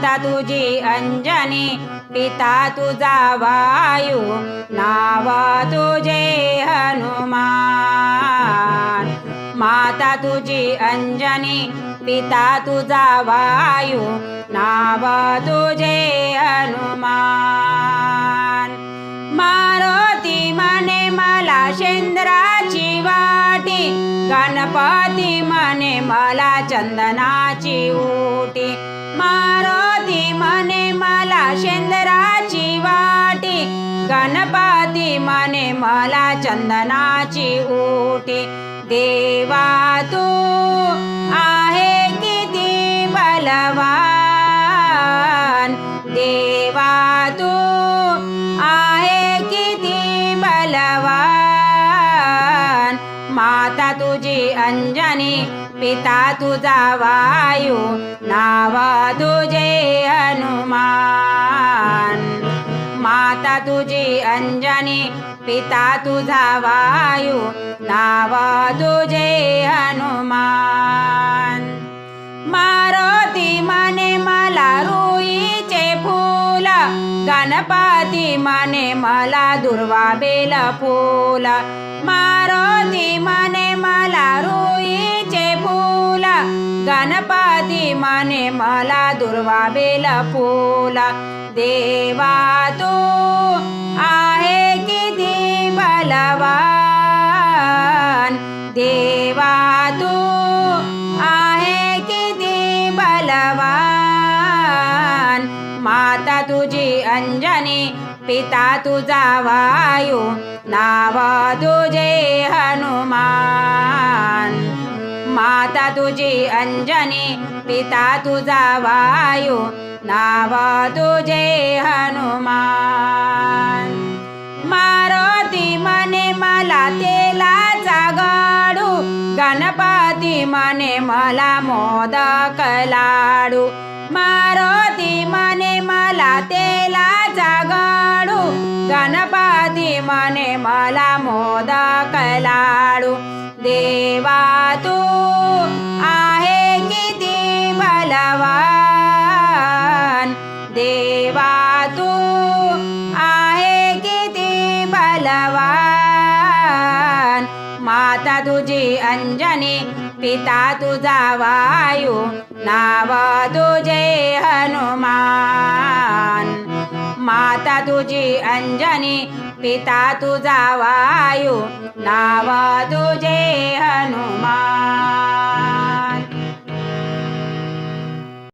माता तुझी अंजनी पिता तुझा वायू नाव तुझे हनुमान. माता तुझी अंजनी पिता तुझा वायू नाव तुझे हनुमान. मारुती म्हणे मला शेंद्राची वाटी गणपती म्हणे मला चंदनाची उटी मारो माने मला शेंदराची वाटी. गणपती माने मला चंदनाची ओटी देवा तू आहे किती बलवान. देवा तू आहे किती बलवान. माता तुझी अंजनी पिता तुझा वायू नावा तुझे हनुमान. माता तुझी अंजनी पिता तुझा वायू नावा तुझे हनुमान. मारुती माने मला रुईचे फूल गणपती माने मला दुर्वा बेल फूल. मारुती माने मला रुईचे गणपती माने मला दुर्वा बेल फूल. देवा तू आहे किती बलवान. देवा तू आहे किती बलवान. माता तुझी अंजनी पिता तुझा वायू. नाव तुझे हनुमान. माता तुझी अंजनी पिता तुझा वायू नाव तुझे हनुमान. मारुती मने मला तेलाचा गाडू गणपती मने मला मोदक लाडू मारुती मने मला तेलाचा गाडू गणपती मने मला मोदक लाडू देवा बलवान माता तुझी अंजनी पिता तुझा वायू नाव तुझे हनुमान. माता तुझी अंजनी पिता तुझा वायू नाव तुझे हनुमान